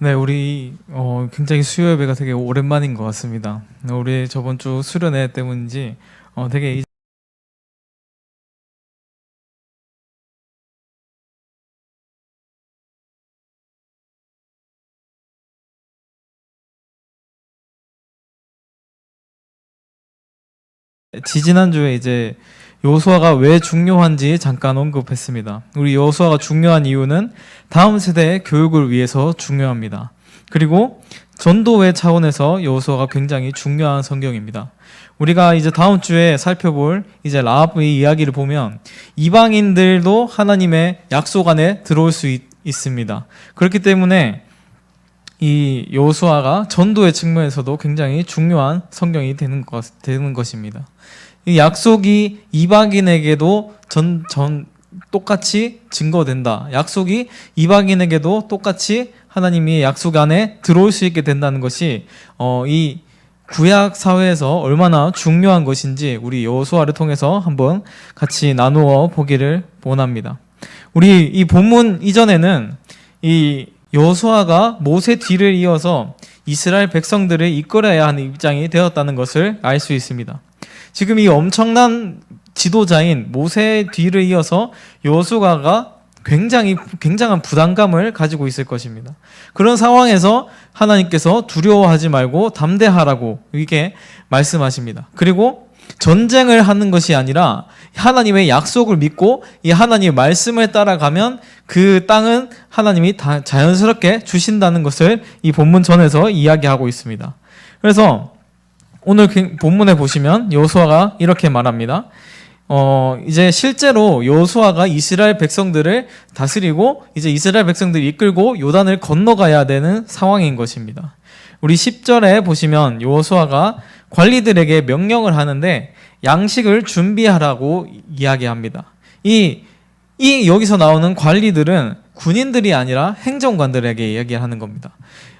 네, 우리 어, 굉장히 수요 예배가 되게 오랜만인 것 같습니다. 우리 저번 주 수련회 때문인지 어, 되게 이- 지지난주에 이제 요수아가 왜 중요한지 잠깐 언급했습니다. 우리 요수아가 중요한 이유는 다음 세대의 교육을 위해서 중요합니다. 그리고 전도의 차원에서 여호수아가 굉장히 중요한 성경입니다. 우리가 이제 다음 주에 살펴볼 이제 라합의 이야기를 보면 이방인들도 하나님의 약속 안에 들어올 수 있, 있습니다. 그렇기 때문에 이 여호수아가 전도의 측면에서도 굉장히 중요한 성경이 되는 것 되는 것입니다. 이 약속이 이방인에게도 전, 전 똑같이 증거된다. 약속이 이방인에게도 똑같이 하나님이 약속 안에 들어올 수 있게 된다는 것이 어, 이 구약 사회에서 얼마나 중요한 것인지 우리 여호수아를 통해서 한번 같이 나누어 보기를 원합니다. 우리 이 본문 이전에는 이 여호수아가 모세 뒤를 이어서 이스라엘 백성들을 이끌어야 하는 입장이 되었다는 것을 알 수 있습니다. 지금 이 엄청난 지도자인 모세 뒤를 이어서 여호수아가 굉장히 굉장한 부담감을 가지고 있을 것입니다. 그런 상황에서 하나님께서 두려워하지 말고 담대하라고 이게 말씀하십니다. 그리고 전쟁을 하는 것이 아니라 하나님의 약속을 믿고 이 하나님의 말씀을 따라가면 그 땅은 하나님이 다 자연스럽게 주신다는 것을 이 본문 전에서 이야기하고 있습니다. 그래서 오늘 그 본문에 보시면 여호수아가 이렇게 말합니다. 어, 이제 실제로 여호수아가 이스라엘 백성들을 다스리고 이제 이스라엘 백성들을 이끌고 요단을 건너가야 되는 상황인 것입니다. 우리 10절에 보시면 여호수아가 관리들에게 명령을 하는데 양식을 준비하라고 이야기합니다. 이, 이 여기서 나오는 관리들은 군인들이 아니라 행정관들에게 이야기하는 겁니다.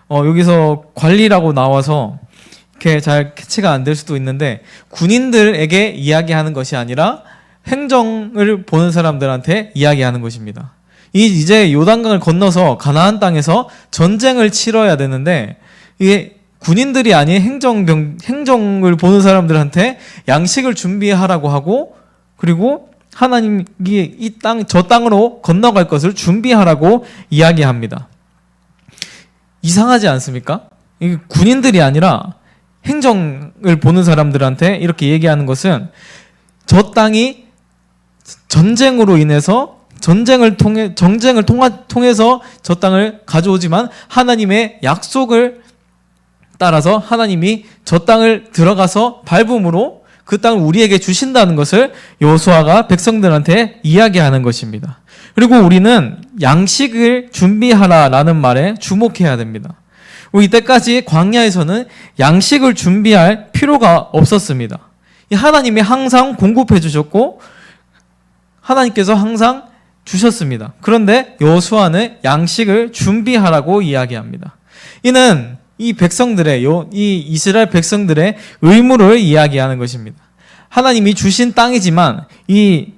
어, 여기서 관리라고 나와서 이렇게 잘 캐치가 안 될 수도 있는데 군인들에게 이야기하는 것이 아니라 행정을 보는 사람들한테 이야기하는 것입니다. 이 이제 요단강을 건너서 가나안 땅에서 전쟁을 치러야 되는데 이게 군인들이 아닌 행정 행정을 보는 사람들한테 양식을 준비하라고 하고 그리고 하나님이 이 땅 저 땅으로 건너갈 것을 준비하라고 이야기합니다. 이상하지 않습니까? 이 군인들이 아니라 행정을 보는 사람들한테 이렇게 얘기하는 것은 저 땅이 전쟁으로 인해서 전쟁을 통해 전쟁을 통하, 통해서 저 땅을 가져오지만 하나님의 약속을 따라서 하나님이 저 땅을 들어가서 밟음으로 그 땅을 우리에게 주신다는 것을 여호수아가 백성들한테 이야기하는 것입니다. 그리고 우리는 양식을 준비하라라는 말에 주목해야 됩니다. 우리 이때까지 광야에서는 양식을 준비할 필요가 없었습니다. 이 하나님이 항상 공급해 주셨고 하나님께서 항상 주셨습니다. 그런데 여호수아는 양식을 준비하라고 이야기합니다. 이는 이 백성들의 요, 이 이스라엘 백성들의 의무를 이야기하는 것입니다. 하나님이 주신 땅이지만 이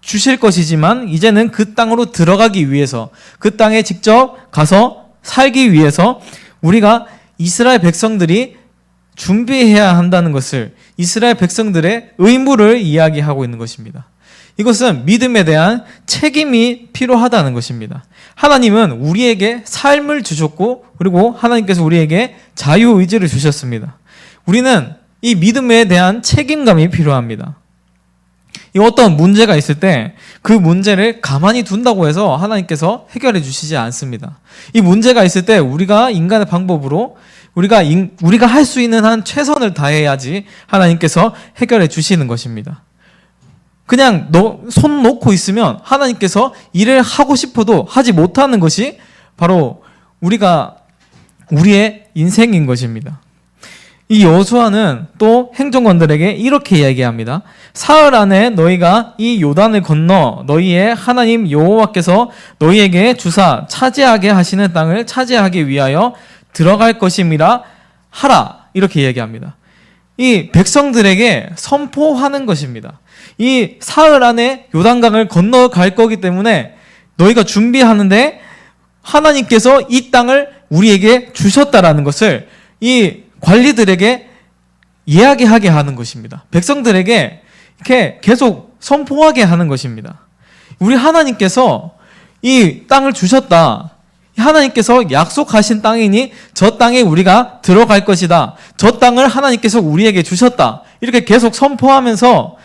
주실 것이지만 이제는 그 땅으로 들어가기 위해서 그 땅에 직접 가서 살기 위해서 우리가 이스라엘 백성들이 준비해야 한다는 것을 이스라엘 백성들의 의무를 이야기하고 있는 것입니다. 이것은 믿음에 대한 책임이 필요하다는 것입니다. 하나님은 우리에게 삶을 주셨고 그리고 하나님께서 우리에게 자유 의지를 주셨습니다. 우리는 이 믿음에 대한 책임감이 필요합니다. 이 어떤 문제가 있을 때 그 문제를 가만히 둔다고 해서 하나님께서 해결해 주시지 않습니다. 이 문제가 있을 때 우리가 인간의 방법으로 우리가 인, 우리가 할 수 있는 한 최선을 다해야지 하나님께서 해결해 주시는 것입니다. 그냥 너, 손 놓고 있으면 하나님께서 일을 하고 싶어도 하지 못하는 것이 바로 우리가 우리의 인생인 것입니다. 이 여호수아는 또 행정관들에게 이렇게 이야기합니다. 사흘 안에 너희가 이 요단을 건너 너희의 하나님 여호와께서 너희에게 주사 차지하게 하시는 땅을 차지하기 위하여 들어갈 것임이라 하라 이렇게 이야기합니다. 이 백성들에게 선포하는 것입니다. 이 사흘 안에 요단강을 건너갈 거기 때문에 너희가 준비하는데 하나님께서 이 땅을 우리에게 주셨다라는 것을 이 관리들에게 이야기하게 하는 것입니다. 백성들에게 이렇게 계속 선포하게 하는 것입니다. 우리 하나님께서 이 땅을 주셨다. 하나님께서 약속하신 땅이니 저 땅에 우리가 들어갈 것이다. 저 땅을 하나님께서 우리에게 주셨다. 이렇게 계속 선포하면서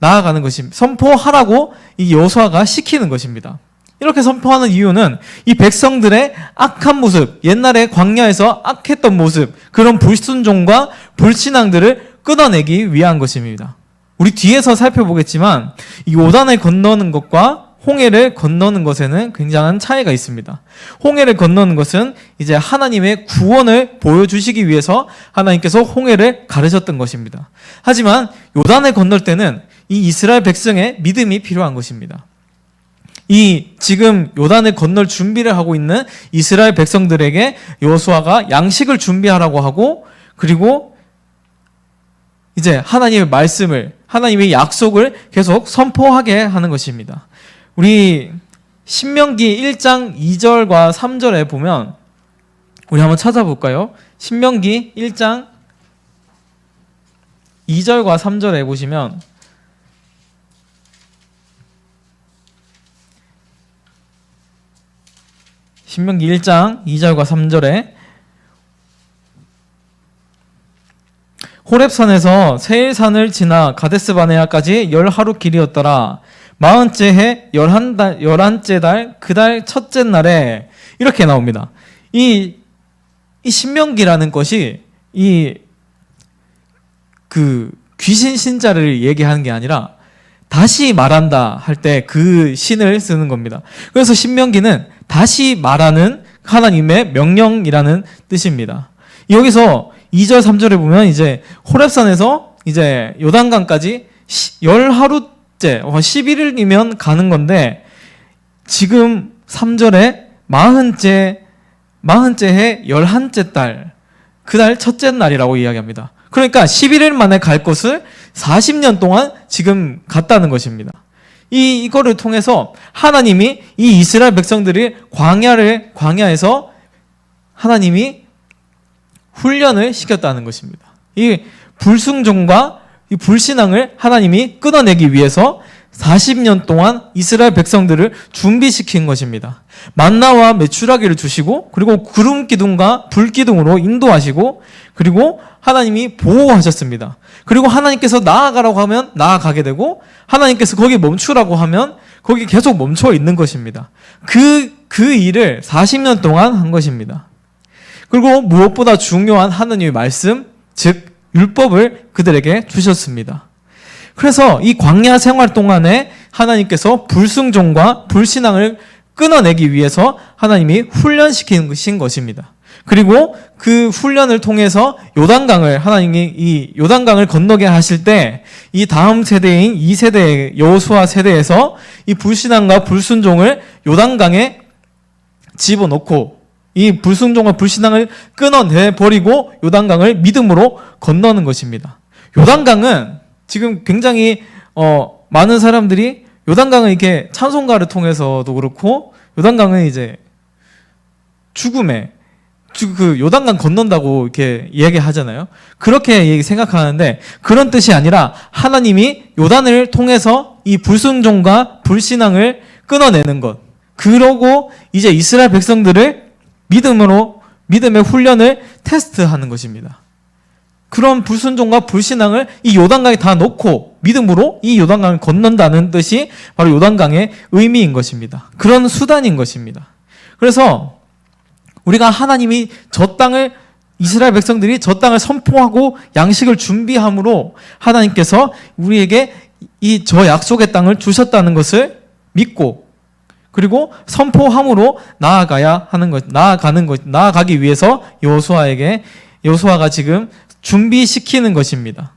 나아가는 것입니다. 선포하라고 이 여호수아가 시키는 것입니다. 이렇게 선포하는 이유는 이 백성들의 악한 모습, 옛날에 광야에서 악했던 모습, 그런 불순종과 불신앙들을 끊어내기 위한 것입니다. 우리 뒤에서 살펴보겠지만 이 요단을 건너는 것과 홍해를 건너는 것에는 굉장한 차이가 있습니다. 홍해를 건너는 것은 이제 하나님의 구원을 보여주시기 위해서 하나님께서 홍해를 가르셨던 것입니다. 하지만 요단을 건널 때는 이 이스라엘 백성의 믿음이 필요한 것입니다. 이 지금 요단을 건널 준비를 하고 있는 이스라엘 백성들에게 여호수아가 양식을 준비하라고 하고 그리고 이제 하나님의 말씀을 하나님의 약속을 계속 선포하게 하는 것입니다. 우리 신명기 1장 2절과 3절에 보면 우리 한번 찾아볼까요? 신명기 1장 2절과 3절에 보시면 신명기 1장 2절과 3절에 호렙산에서 세일산을 지나 가데스 바네아까지 열 하루 길이었더라. 마흔째 해 열한 달 열한째 달 그 달 첫째 날에 이렇게 나옵니다. 이, 이 신명기라는 것이 이 그 귀신 신자를 얘기하는 게 아니라 다시 말한다 할 때 그 신을 쓰는 겁니다. 그래서 신명기는 다시 말하는 하나님의 명령이라는 뜻입니다. 여기서 2절 3절에 보면 이제 호렙산에서 이제 요단강까지 열 하루째 11일이면 가는 건데 지금 3절에 마흔째 마흔째 해 열한째 달그달 첫째 날이라고 이야기합니다. 그러니까 11일 만에 갈 곳을 40년 동안 지금 갔다는 것입니다. 이 이거를 통해서 하나님이 이 이스라엘 백성들이 광야를 광야에서 하나님이 훈련을 시켰다는 것입니다. 이 불순종과 이 불신앙을 하나님이 끊어내기 위해서 40년 동안 이스라엘 백성들을 준비시킨 것입니다. 만나와 메추라기를 주시고 그리고 구름 기둥과 불 기둥으로 인도하시고 그리고 하나님이 보호하셨습니다. 그리고 하나님께서 나아가라고 하면 나아가게 되고 하나님께서 거기 멈추라고 하면 거기 계속 멈춰 있는 것입니다. 그, 그 일을 40년 동안 한 것입니다. 그리고 무엇보다 중요한 하나님의 말씀, 즉, 율법을 그들에게 주셨습니다. 그래서 이 광야 생활 동안에 하나님께서 불순종과 불신앙을 끊어내기 위해서 하나님이 훈련시킨 것입니다. 그리고 그 훈련을 통해서 요단강을 하나님이 이 요단강을 건너게 하실 때 이 다음 세대인 2세대 여호수아 세대에서 이 불신앙과 불순종을 요단강에 집어넣고 이 불순종과 불신앙을 끊어내 버리고 요단강을 믿음으로 건너는 것입니다. 요단강은 지금 굉장히 어 많은 사람들이 요단강을 이렇게 찬송가를 통해서도 그렇고 요단강은 이제 죽음의 그 요단강 건넌다고 이렇게 이야기하잖아요. 그렇게 생각하는데 그런 뜻이 아니라 하나님이 요단을 통해서 이 불순종과 불신앙을 끊어내는 것. 그러고 이제 이스라엘 백성들을 믿음으로 믿음의 훈련을 테스트하는 것입니다. 그런 불순종과 불신앙을 이 요단강에 다 놓고 믿음으로 이 요단강을 건넌다는 뜻이 바로 요단강의 의미인 것입니다. 그런 수단인 것입니다. 그래서 우리가 하나님이 저 땅을 이스라엘 백성들이 저 땅을 선포하고 양식을 준비함으로 하나님께서 우리에게 이 저 약속의 땅을 주셨다는 것을 믿고 그리고 선포함으로 나아가야 하는 것, 나아가는 것, 나아가기 위해서 여호수아에게 여호수아가 지금 준비시키는 것입니다.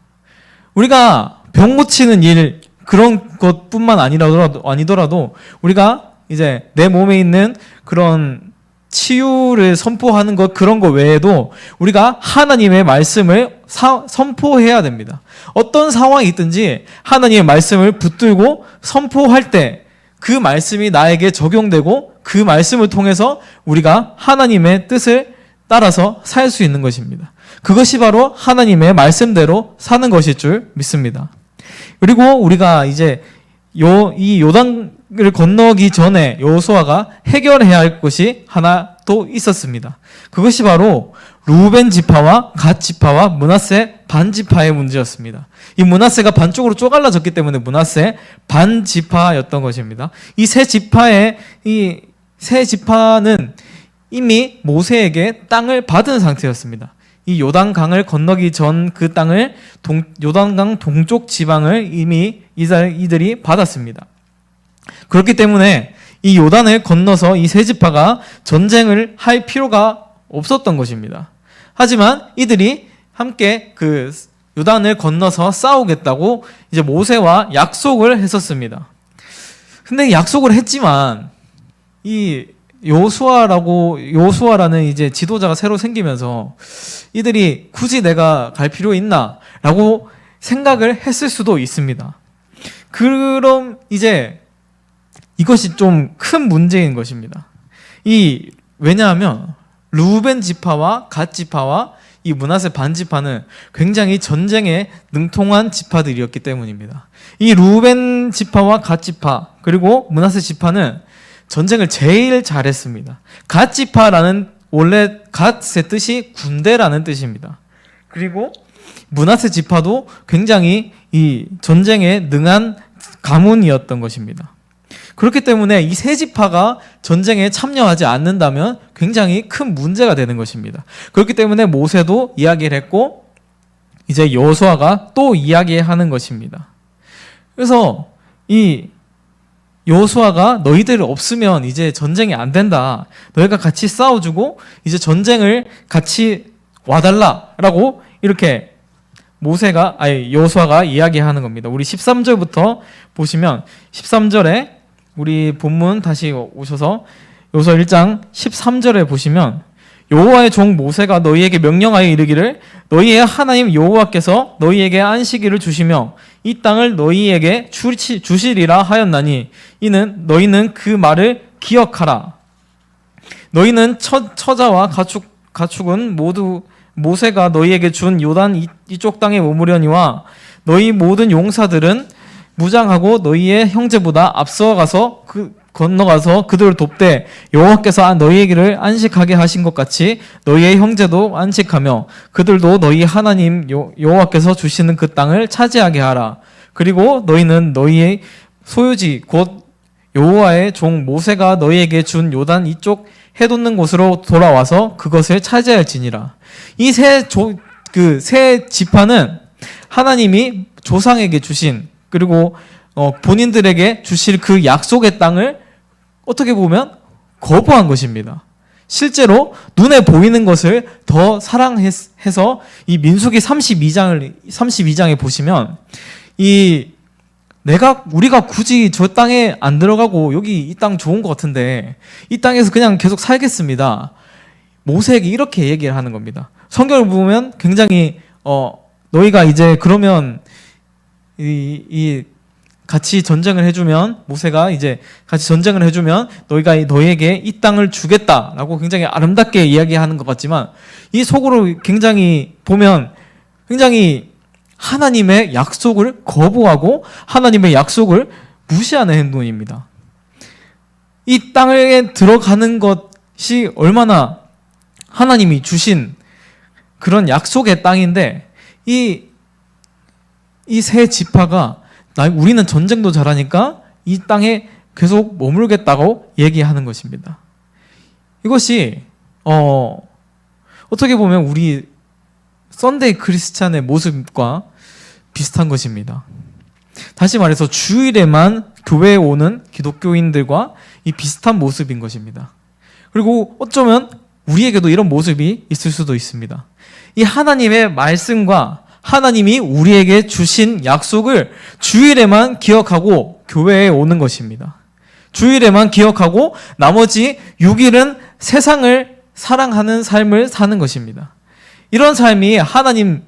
우리가 병 고치는 일 그런 것뿐만 아니라도 아니더라도 우리가 이제 내 몸에 있는 그런 치유를 선포하는 것 그런 거 외에도 우리가 하나님의 말씀을 사, 선포해야 됩니다. 어떤 상황이 있든지 하나님의 말씀을 붙들고 선포할 때 그 말씀이 나에게 적용되고 그 말씀을 통해서 우리가 하나님의 뜻을 따라서 살 수 있는 것입니다. 그것이 바로 하나님의 말씀대로 사는 것일 줄 믿습니다. 그리고 우리가 이제 요 이 요단을 건너기 전에 요수아가 해결해야 할 것이 하나 또 있었습니다. 그것이 바로 루벤 지파와 갓 지파와 문하세 반 지파의 문제였습니다. 이 문하세가 반쪽으로 쪼갈라졌기 때문에 문하세 반 지파였던 것입니다. 이 세 지파의 이 세 지파는 이미 모세에게 땅을 받은 상태였습니다. 이 요단강을 건너기 전 그 땅을 동, 요단강 동쪽 지방을 이미 이들- 이들이 받았습니다. 그렇기 때문에 이 요단을 건너서 이 세 지파가 전쟁을 할 필요가 없었던 것입니다. 하지만 이들이 함께 그 요단을 건너서 싸우겠다고 이제 모세와 약속을 했었습니다. 근데 약속을 했지만 이 요수아라고 요수아라는 이제 지도자가 새로 생기면서 이들이 굳이 내가 갈 필요 있나라고 생각을 했을 수도 있습니다. 그럼 이제 이것이 좀 큰 문제인 것입니다. 이 왜냐하면 루벤 지파와 갓 지파와 이 문하세 반 지파는 굉장히 전쟁에 능통한 지파들이었기 때문입니다. 이 루벤 지파와 갓 지파 그리고 문하세 지파는 전쟁을 제일 잘했습니다. 갓 지파라는 원래 갓의 뜻이 군대라는 뜻입니다. 그리고 문하세 지파도 굉장히 이 전쟁에 능한 가문이었던 것입니다. 그렇기 때문에 이 세 지파가 전쟁에 참여하지 않는다면 굉장히 큰 문제가 되는 것입니다. 그렇기 때문에 모세도 이야기를 했고 이제 여호수아가 또 이야기하는 것입니다. 그래서 이 여호수아가 너희들 없으면 이제 전쟁이 안 된다. 너희가 같이 싸워주고 이제 전쟁을 같이 와달라라고 이렇게 모세가 아니 여호수아가 이야기하는 겁니다. 우리 13절부터 보시면 13절에 우리 본문 다시 오셔서 요서 1장 13절에 보시면 여호와의 종 모세가 너희에게 명령하여 이르기를 너희의 하나님 여호와께서 너희에게 안식일을 주시며 이 땅을 너희에게 주시- 주시리라 하였나니 이는 너희는 그 말을 기억하라. 너희는 처, 처자와 가축 가축은 모두 모세가 너희에게 준 요단 이, 이쪽 땅에 머무려니와 너희 모든 용사들은 무장하고 너희의 형제보다 앞서가서 그 건너가서 그들을 돕되 여호와께서 너희에게를 안식하게 하신 것 같이 너희의 형제도 안식하며 그들도 너희 하나님 여- 여호와께서 주시는 그 땅을 차지하게 하라. 그리고 너희는 너희의 소유지 곧 여호와의 종 모세가 너희에게 준 요단 이쪽 해돋는 곳으로 돌아와서 그것을 차지할지니라. 이세세 지파는 하나님이 조상에게 주신 그리고 어, 본인들에게 주실 그 약속의 땅을 어떻게 보면 거부한 것입니다. 실제로 눈에 보이는 것을 더 사랑해서 이 민수기 32장을 32장에 보시면 이 내가 우리가 굳이 저 땅에 안 들어가고 여기 이 땅 좋은 것 같은데 이 땅에서 그냥 계속 살겠습니다. 모세에게 이렇게 얘기를 하는 겁니다. 성경을 보면 굉장히 어 너희가 이제 그러면 이, 이 같이 전쟁을 해주면 모세가 이제 같이 전쟁을 해주면 너희가 이- 너희에게 이 땅을 주겠다라고 굉장히 아름답게 이야기하는 것 같지만 이 속으로 굉장히 보면 굉장히 하나님의 약속을 거부하고 하나님의 약속을 무시하는 행동입니다. 이 땅에 들어가는 것이 얼마나 하나님이 주신 그런 약속의 땅인데 이 이 세 지파가 나 우리는 전쟁도 잘하니까 이 땅에 계속 머물겠다고 얘기하는 것입니다. 이것이 어 어떻게 보면 우리 썬데이 크리스찬의 모습과 비슷한 것입니다. 다시 말해서 주일에만 교회에 오는 기독교인들과 이 비슷한 모습인 것입니다. 그리고 어쩌면 우리에게도 이런 모습이 있을 수도 있습니다. 이 하나님의 말씀과 하나님이 우리에게 주신 약속을 주일에만 기억하고 교회에 오는 것입니다. 주일에만 기억하고 나머지 6일은 세상을 사랑하는 삶을 사는 것입니다. 이런 삶이 하나님의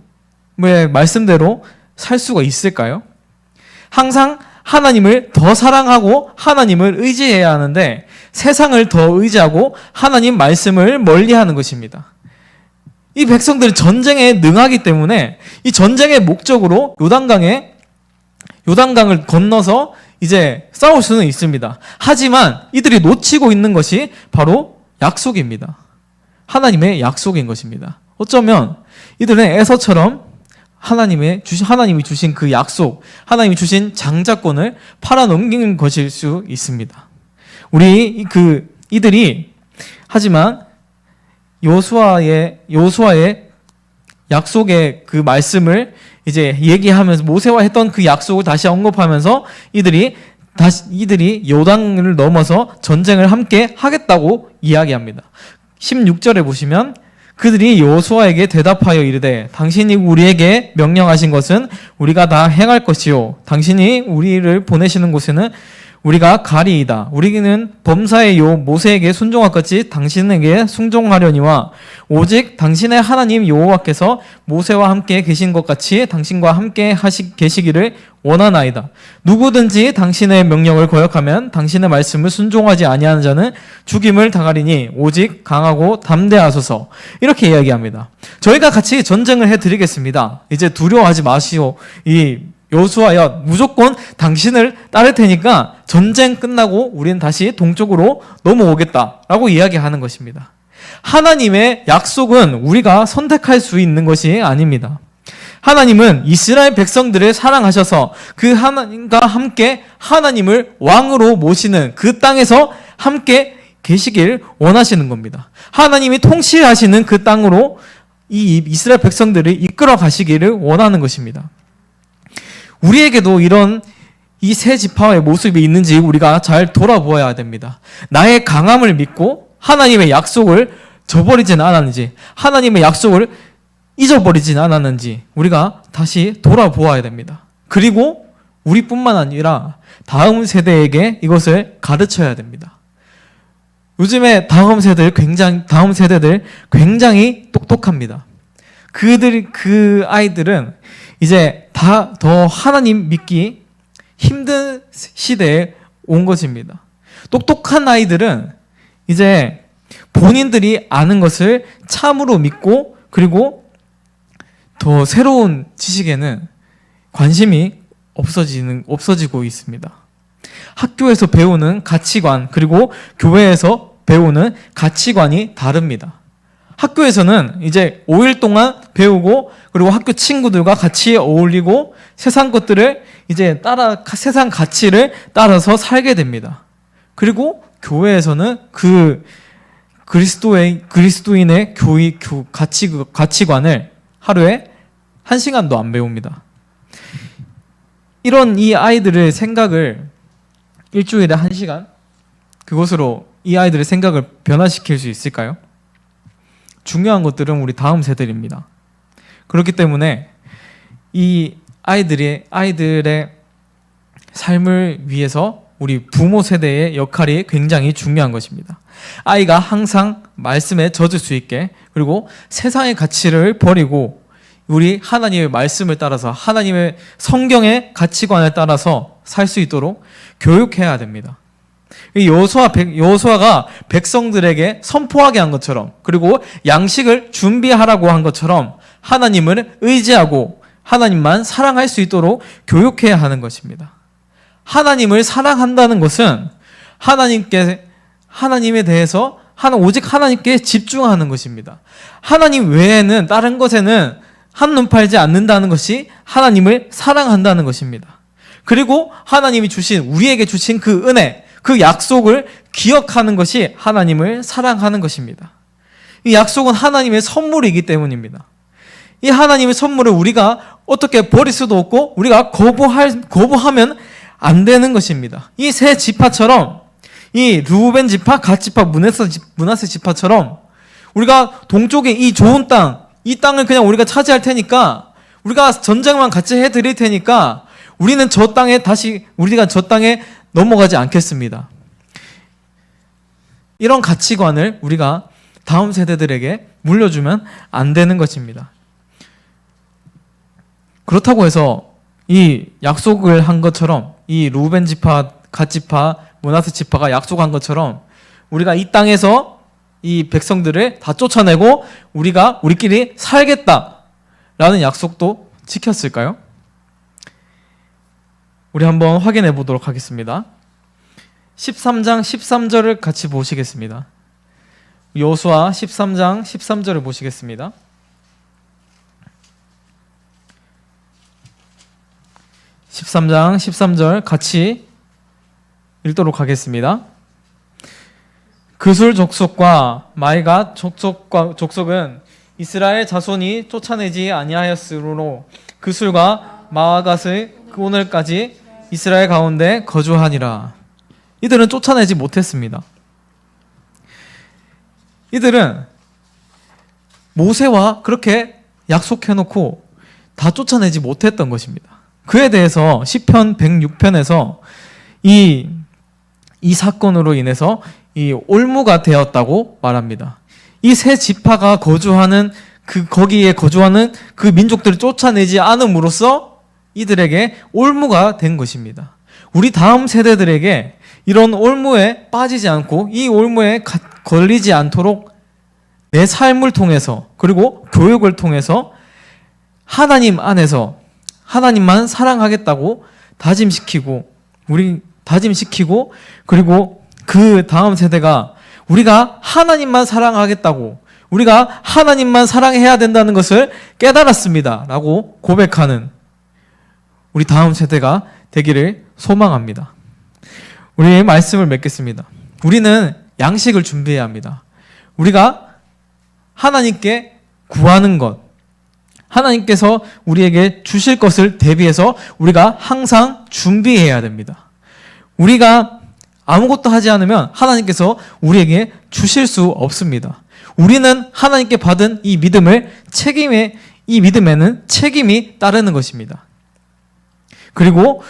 말씀대로 살 수가 있을까요? 항상 하나님을 더 사랑하고 하나님을 의지해야 하는데 세상을 더 의지하고 하나님 말씀을 멀리 하는 것입니다. 이 백성들은 전쟁에 능하기 때문에 이 전쟁의 목적으로 요단강에 요단강을 건너서 이제 싸울 수는 있습니다. 하지만 이들이 놓치고 있는 것이 바로 약속입니다. 하나님의 약속인 것입니다. 어쩌면 이들은 에서처럼 하나님의 주신 하나님이 주신 그 약속, 하나님이 주신 장자권을 팔아 넘기는 것일 수 있습니다. 우리 그 이들이 하지만 요수아의 요수아의 약속의 그 말씀을 이제 얘기하면서 모세와 했던 그 약속을 다시 언급하면서 이들이 다시 이들이 요단을 넘어서 전쟁을 함께 하겠다고 이야기합니다. 16절에 보시면 그들이 여호수아에게 대답하여 이르되 당신이 우리에게 명령하신 것은 우리가 다 행할 것이요 당신이 우리를 보내시는 곳에는 우리가 가리이다. 우리는 범사의 요 모세에게 순종할 것이 당신에게 순종하려니와 오직 당신의 하나님 여호와께서 모세와 함께 계신 것 같이 당신과 함께 하시 계시기를 원하나이다. 누구든지 당신의 명령을 거역하면 당신의 말씀을 순종하지 아니하는 자는 죽임을 당하리니 오직 강하고 담대하소서. 이렇게 이야기합니다. 저희가 같이 전쟁을 해 드리겠습니다. 이제 두려워하지 마시오. 이 여수아여 무조건 당신을 따를 테니까 전쟁 끝나고 우리는 다시 동쪽으로 넘어오겠다라고 이야기하는 것입니다. 하나님의 약속은 우리가 선택할 수 있는 것이 아닙니다. 하나님은 이스라엘 백성들을 사랑하셔서 그 하나님과 함께 하나님을 왕으로 모시는 그 땅에서 함께 계시길 원하시는 겁니다. 하나님이 통치하시는 그 땅으로 이 이스라엘 백성들을 이끌어 가시기를 원하는 것입니다. 우리에게도 이런 이새 지파의 모습이 있는지 우리가 잘 돌아보아야 됩니다. 나의 강함을 믿고 하나님의 약속을 저버리진 않았는지, 하나님의 약속을 잊어버리진 않았는지 우리가 다시 돌아보아야 됩니다. 그리고 우리뿐만 아니라 다음 세대에게 이것을 가르쳐야 됩니다. 요즘에 다음 세대들 굉장히 다음 세대들 굉장히 똑똑합니다. 그들 그 아이들은 이제 다 더 하나님 믿기 힘든 시대에 온 것입니다. 똑똑한 아이들은 이제 본인들이 아는 것을 참으로 믿고 그리고 더 새로운 지식에는 관심이 없어지는 없어지고 있습니다. 학교에서 배우는 가치관 그리고 교회에서 배우는 가치관이 다릅니다. 학교에서는 이제 5일 동안 배우고 그리고 학교 친구들과 같이 어울리고 세상 것들을 이제 따라 세상 가치를 따라서 살게 됩니다. 그리고 교회에서는 그 그리스도의 그리스도인의 교의 교 가치 가치관을 하루에 한 시간도 안 배웁니다. 이런 이 아이들의 생각을 일주일에 한 시간 그것으로 이 아이들의 생각을 변화시킬 수 있을까요? 중요한 것들은 우리 다음 세대입니다. 그렇기 때문에 이 아이들이 아이들의 삶을 위해서 우리 부모 세대의 역할이 굉장히 중요한 것입니다. 아이가 항상 말씀에 젖을 수 있게 그리고 세상의 가치를 버리고 우리 하나님의 말씀을 따라서 하나님의 성경의 가치관을 따라서 살 수 있도록 교육해야 됩니다. 이 여호수아 백- 여호수아가 백성들에게 선포하게 한 것처럼 그리고 양식을 준비하라고 한 것처럼 하나님을 의지하고 하나님만 사랑할 수 있도록 교육해야 하는 것입니다. 하나님을 사랑한다는 것은 하나님께 하나님에 대해서 하나 오직 하나님께 집중하는 것입니다. 하나님 외에는 다른 것에는 한눈 팔지 않는다는 것이 하나님을 사랑한다는 것입니다. 그리고 하나님이 주신 우리에게 주신 그 은혜, 그 약속을 기억하는 것이 하나님을 사랑하는 것입니다. 이 약속은 하나님의 선물이기 때문입니다. 이 하나님의 선물을 우리가 어떻게 버릴 수도 없고 우리가 거부할 거부하면 안 되는 것입니다. 이 세 지파처럼 이 루벤 지파, 갓 지파, 문하세 지- 문하세 지파처럼 우리가 동쪽에 이 좋은 땅, 이 땅을 그냥 우리가 차지할 테니까 우리가 전쟁만 같이 해 드릴 테니까 우리는 저 땅에 다시 우리가 저 땅에 넘어가지 않겠습니다. 이런 가치관을 우리가 다음 세대들에게 물려주면 안 되는 것입니다. 그렇다고 해서 이 약속을 한 것처럼 이 루벤 지파, 갓 지파, 모나스 지파가 약속한 것처럼 우리가 이 땅에서 이 백성들을 다 쫓아내고 우리가 우리끼리 살겠다라는 약속도 지켰을까요? 우리 한번 확인해 보도록 하겠습니다. 13장 13절을 같이 보시겠습니다. 여호수아 13장 13절을 보시겠습니다. (13장 13절) 같이 읽도록 하겠습니다. 그술 족속과 마이갓 족속과 족속은 이스라엘 자손이 쫓아내지 아니하였으므로 그술과 마아갓의 그 오늘까지 이스라엘 가운데 거주하니라. 이들은 쫓아내지 못했습니다. 이들은 모세와 그렇게 약속해놓고 다 쫓아내지 못했던 것입니다. 그에 대해서 시편 106편에서 이, 이 사건으로 인해서 이 올무가 되었다고 말합니다. 이 세 지파가 거주하는 그 거기에 거주하는 그 민족들을 쫓아내지 않음으로써 이들에게 올무가 된 것입니다. 우리 다음 세대들에게 이런 올무에 빠지지 않고 이 올무에 가- 걸리지 않도록 내 삶을 통해서 그리고 교육을 통해서 하나님 안에서 하나님만 사랑하겠다고 다짐시키고 우리 다짐시키고 그리고 그 다음 세대가 우리가 하나님만 사랑하겠다고 우리가 하나님만 사랑해야 된다는 것을 깨달았습니다 라고 고백하는 우리 다음 세대가 되기를 소망합니다. 우리의 말씀을 맺겠습니다. 우리는 양식을 준비해야 합니다. 우리가 하나님께 구하는 것, 하나님께서 우리에게 주실 것을 대비해서 우리가 항상 준비해야 됩니다. 우리가 아무것도 하지 않으면 하나님께서 우리에게 주실 수 없습니다. 우리는 하나님께 받은 이 믿음을 책임에 이 믿음에는 책임이 따르는 것입니다. 그리고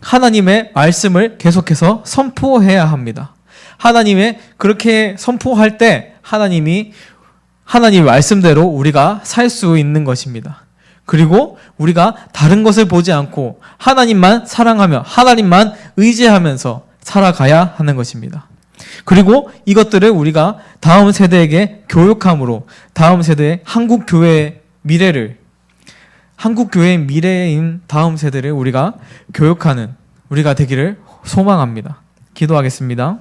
하나님의 말씀을 계속해서 선포해야 합니다. 하나님의 그렇게 선포할 때 하나님이 하나님 말씀대로 우리가 살 수 있는 것입니다. 그리고 우리가 다른 것을 보지 않고 하나님만 사랑하며 하나님만 의지하면서 살아가야 하는 것입니다. 그리고 이것들을 우리가 다음 세대에게 교육함으로 다음 세대의 한국 교회의 미래를 한국 교회의 미래인 다음 세대를 우리가 교육하는 우리가 되기를 소망합니다. 기도하겠습니다.